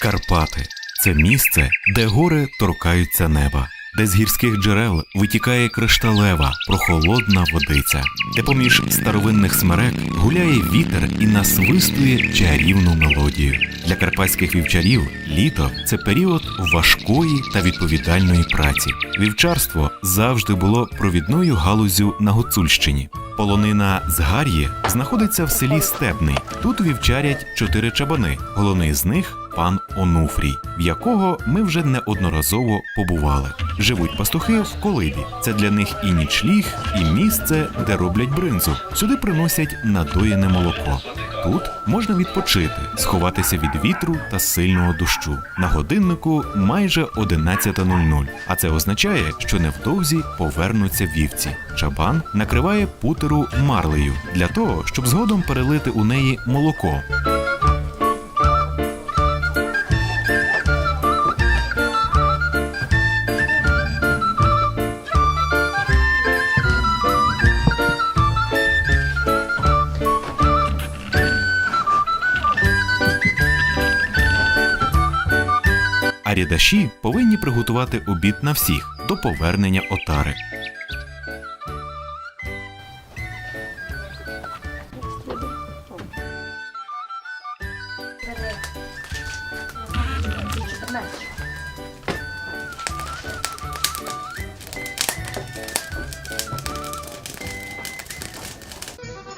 Карпати це місце, де гори торкаються неба, де з гірських джерел витікає кришталева, прохолодна водиця, де поміж старовинних смерек гуляє вітер і насвистує чарівну мелодію. Для карпатських вівчарів літо це період важкої та відповідальної праці. Вівчарство завжди було провідною галузю на Гуцульщині. Полонина з Гар'ї знаходиться в селі Стебний. Тут вівчарять чотири чабани. Головний з них пан Онуфрій, в якого ми вже неодноразово побували. Живуть пастухи в колибі. Це для них і нічліг, і місце, де роблять бринзу. Сюди приносять надоєне молоко. Тут можна відпочити, сховатися від вітру та сильного дощу. На годиннику майже 11.00, а це означає, що невдовзі повернуться вівці. Чабан накриває путеру марлею для того, щоб згодом перелити у неї молоко. А рядаші повинні приготувати обід на всіх до повернення отари.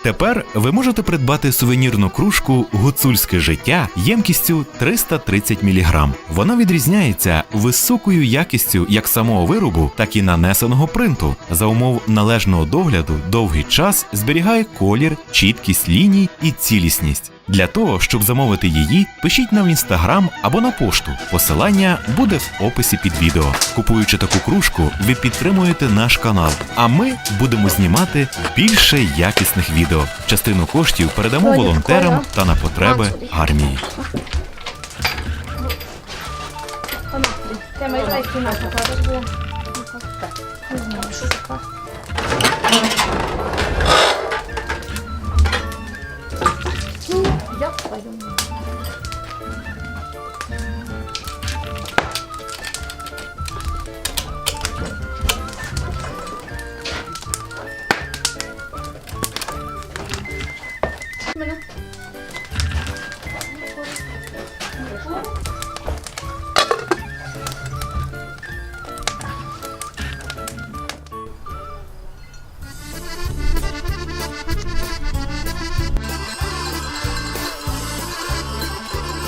Тепер ви можете придбати сувенірну кружку гуцульське життя ємкістю 330 мг. Вона відрізняється високою якістю як самого виробу, так і нанесеного принту. За умов належного догляду довгий час зберігає колір, чіткість ліній і цілісність. Для того, щоб замовити її, пишіть нам в інстаграм або на пошту. Посилання буде в описі під відео. Купуючи таку кружку, ви підтримуєте наш канал, а ми будемо знімати більше якісних відео. Частину коштів передамо волонтерам та на потреби армії. Ти мені 맛있죠? 맛있네.